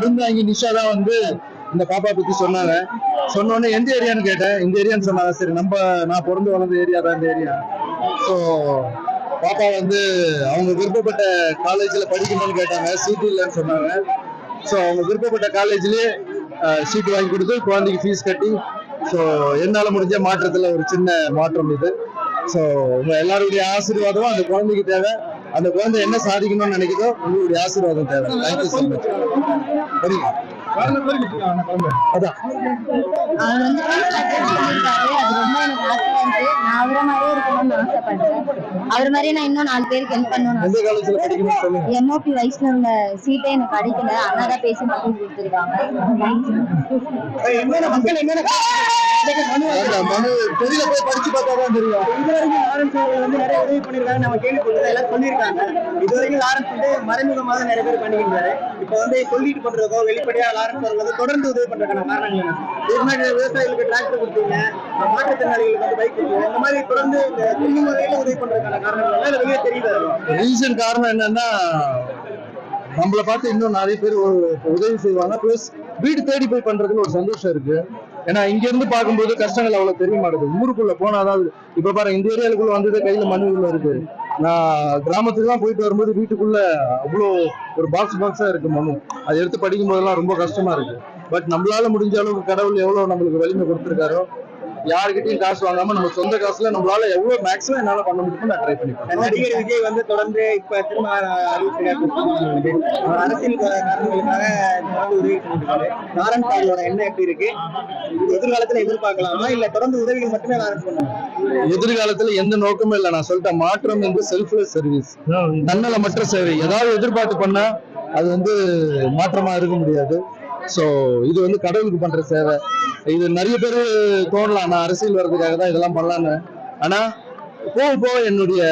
அருந்தாங்கி நிஷா தான் வந்து இந்த பாப்பா பத்தி சொன்னாங்க. சொன்னோடனே எந்த ஏரியான்னு கேட்டேன்? இந்த ஏரியான்னு சொன்னாங்க. சரி நம்ம நான் பிறந்து வளர்ந்த ஏரியா தான் இந்த ஏரியா ஸோ பாப்பா வந்து அவங்க விருப்பப்பட்ட காலேஜில் படிக்கணும்னு கேட்டாங்க. சீட்டு இல்லைன்னு சொன்னாங்க. ஸோ அவங்க விருப்பப்பட்ட காலேஜ்லயே சீட் வாங்கி கொடுத்து குழந்தைக்கு ஃபீஸ் கட்டி ஸோ என்னால் முடிஞ்ச மாற்றத்தில் ஒரு சின்ன மாற்றம் இது. ஸோ உங்கள் எல்லாருடைய ஆசீர்வாதமும் அந்த குழந்தைக்கு தேவை. அந்த குழந்தை என்ன சாதிக்கணும்னு நினைக்குதோ உங்களுடைய ஆசீர்வாதம் தேவை. தேங்க்யூ ஸோ மச் சரிங்க அதான். அவர் வந்து சொல்லியிருக்காரு அது ரொம்ப எனக்கு ஆசையா இருக்கு நான் அவரை மாதிரியே இருக்கணும்னு ஆசைப்படுறேன். அவர் மாதிரியே நான் இன்னும் நாலு பேருக்கு ஹெல்ப் பண்ணணும்னு எந்த காலேஜ்ல படிக்கணும்னு சொல்லுங்க. எம்ஓபி வைஷ்ணவ்ல சீட்டே எனக்கு கிடைக்கல. அண்ணா தான் பேசி மட்டும் கொடுத்துருக்காங்க. அந்த மனு வெளியில போய் படிச்சு பார்த்தா தான் தெரியும். இதுவரைக்கும் லாரன்ஸ் அவர்கள் வந்து நிறைய உதவி பண்ணிருக்காங்க நம்ம கேள்விப்பட்டது எல்லாம் சொல்லியிருக்காங்க. இதுவரைக்கும் லாரன்ஸ் வந்து மறைமுகமாக நிறைய பேர் பண்ணிக்கின்றாரு. இப்போ வந்து சொல்லிட்டு பண்றதோ வெளிப்படையா லாரன்ஸ் அவர்கள் வந்து தொடர்ந்து உதவி பண்றதுக்கான காரணம் என்ன? முன்னாடி விவசாயிகளுக்கு டிராக்டர் கொடுத்தீங்க. மாற்றுத்திறனாளிகளுக்கு வந்து பைக் கொடுத்தீங்க. இந்த மாதிரி தொடர்ந்து இந்த சொல்லும் வகையில உதவி பண்றதுக்கான என்ன? இல்ல வெளியே தெரியுது? ரீசன் காரணம் என்னன்னா நம்மளை பார்த்து இன்னும் நிறைய பேர் உதவி செய்வாங்க. ப்ளஸ் வீடு தேடி போய் பண்றதுன்னு ஒரு சந்தோஷம் இருக்கு. ஏன்னா இங்க இருந்து பார்க்கும்போது கஷ்டங்கள் அவ்வளவு தெரிய மாட்டேங்குது ஊருக்குள்ள போனாதான் அது- இப்ப பாருங்க இந்த ஏரியாவுக்குள்ள வந்தது கையில மண்ணுக்குள்ள இருக்கு. நான் கிராமத்துக்கு தான் போயிட்டு வரும்போது வீட்டுக்குள்ள அவ்வளோ ஒரு பாக்ஸ் பாக்ஸா இருக்கு மனு அதை எடுத்து படிக்கும் போதெல்லாம் ரொம்ப கஷ்டமா இருக்கு. பட் நம்மளால முடிஞ்ச அளவுக்கு கடவுள் எவ்வளவு நம்மளுக்கு வலிமை கொடுத்துருக்காரோ யாருக்கிட்டையும் காசு வாங்காம நம்ம சொந்த காசுல நம்மளால எவ்வளவு மேக்ஸிமம் என்னால பண்ண முடியுமோ நான் ட்ரை பண்ணி பார்க்கிறேன். நடிகர் விஜய் வந்து தொடர்ந்து இப்ப திரும்ப அரசியல் காரணங்களுக்காக உதவி பண்ணிருக்காரு லாரன்ஸ் அவர்களோட எண்ணம் எப்படி இருக்கு? எதிர்காலத்துல எதிர்பார்க்கலாமா? இல்ல தொடர்ந்து உதவிகள் மட்டுமே பண்ணுவாங்க எதிர்காலத்துல எந்த நோக்கமும் இல்லை. நான் சொல்லிட்டேன் மாற்றம் என்று செல்ஃப்லெஸ் சர்வீஸ் தன்னலமற்ற சேவை. ஏதாவது எதிர்பார்த்து பண்ணா அது வந்து மாற்றமா இருக்க முடியாது. சோ இது வந்து கடவுளுக்கு பண்ற சேவை. இது நிறைய பேர் தோணலாம். நான் அரசியல் வர்றதுக்காக தான் இதெல்லாம் பண்ணலான்னு ஆனா போக போக என்னுடைய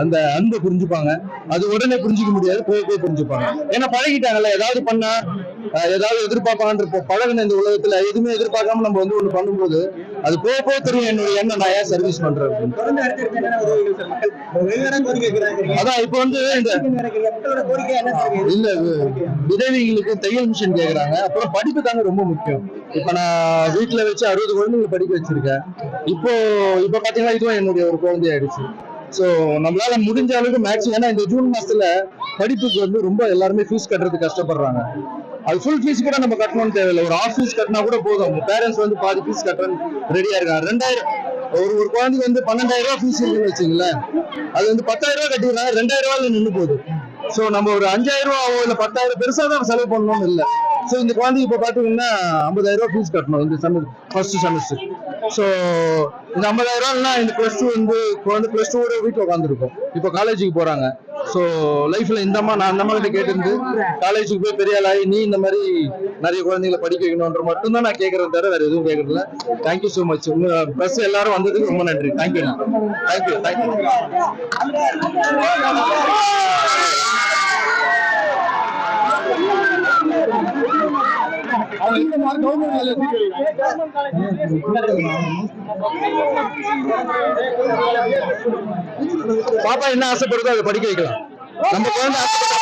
அந்த அன்பை புரிஞ்சுப்பாங்க. அது உடனே புரிஞ்சுக்க முடியாது. போக போய் புரிஞ்சுப்பாங்க. ஏன்னா பழகிட்டாங்கல்ல. ஏதாவது பண்ணா ஏதாவது எதிர்பார்ப்பாங்கன்ற இப்போ பழகின இந்த உலகத்துல எதுவுமே எதிர்பார்க்காம நம்ம வந்து ஒண்ணு பண்ணும்போது அது போக போக தெரியும் என்னுடைய எண்ணம் நான் ஏன் சர்வீஸ் பண்றேன் அதான் இப்போ வந்து இந்த? இல்ல விதவைகளுக்கு தையல் மிஷின் கேக்குறாங்க. அப்புறம் படிப்பு தாங்க ரொம்ப முக்கியம். இப்ப நான் வீட்டுல வச்சு அறுபது குழந்தைங்களை படிக்க வச்சிருக்கேன். இப்போ இப்ப பாத்தீங்கன்னா இதுவும் என்னுடைய ஒரு குழந்தை ஆயிடுச்சு. சோ நம்மளால முடிஞ்ச அளவுக்கு மேக்ஸிமம் ஏன்னா இந்த ஜூன் மாசத்துல படிப்புக்கு வந்து ரொம்ப எல்லாருமே ஃபீஸ் கட்டுறதுக்கு கஷ்டப்படுறாங்க. அது ஃபுல் ஃபீஸ் கூட நம்ம கட்டணும்னு தேவையில்லை. ஒரு ஆஃப் ஃபீஸ் கட்டினா கூட போதும். பேரண்ட்ஸ் வந்து பாதி ஃபீஸ் கட்டுறேன்னு ரெடியா இருக்காங்க. ரெண்டாயிரம் ஒரு ஒரு குழந்தைக்கு வந்து பன்னெண்டாயிரம் ரூபாய் ஃபீஸ் இருக்குன்னு வச்சுங்களேன் அது வந்து பத்தாயிரம் ரூபாய் கட்டிடுறாங்க ரெண்டாயிரம் ரூபாயில நின்று போகுது. ஸோ நம்ம ஒரு அஞ்சாயிரம் ரூபாவோ இல்லை பத்தாயிரம் பெருசா தான் செலவு பண்ணணும்னு இல்லை. ஸோ இந்த குழந்தைக்கு இப்போ பார்த்தீங்கன்னா ஐம்பதாயிரம் ரூபாய் ஃபீஸ் கட்டணும் இந்த செமஸ்டர் ஃபர்ஸ்ட் செமஸ்டர் ஸோ இந்த ஐம்பதாயிரம் ரூபாய்னா இந்த பிளஸ் டூ வந்து குழந்தை பிளஸ் டூ வீட்டில் உட்காந்துருக்கும் இப்போ காலேஜுக்கு போறாங்க. ஸோ லைஃப்ல இந்த அம்மா நான் அந்த அம்மா கிட்ட கேட்டிருந்து காலேஜுக்கு போய் பெரிய ஆளாகி நீ இந்த மாதிரி நிறைய குழந்தைகளை படிக்க வைக்கணும்ன்ற மட்டும் தான் நான் கேட்கறேன் தவிர வேற எதுவும் கேட்கறதில்ல. தேங்க்யூ ஸோ மச் உங்க ப்ளஸ் எல்லாரும் வந்ததுக்கு ரொம்ப நன்றி. தேங்க்யூ தேங்க்யூ தேங்க்யூ பாப்பா என்ன ஆசைப்படுதோ அதை படிக்க வைக்கலாம். நம்ம குழந்தை ஆசைப்பட்டா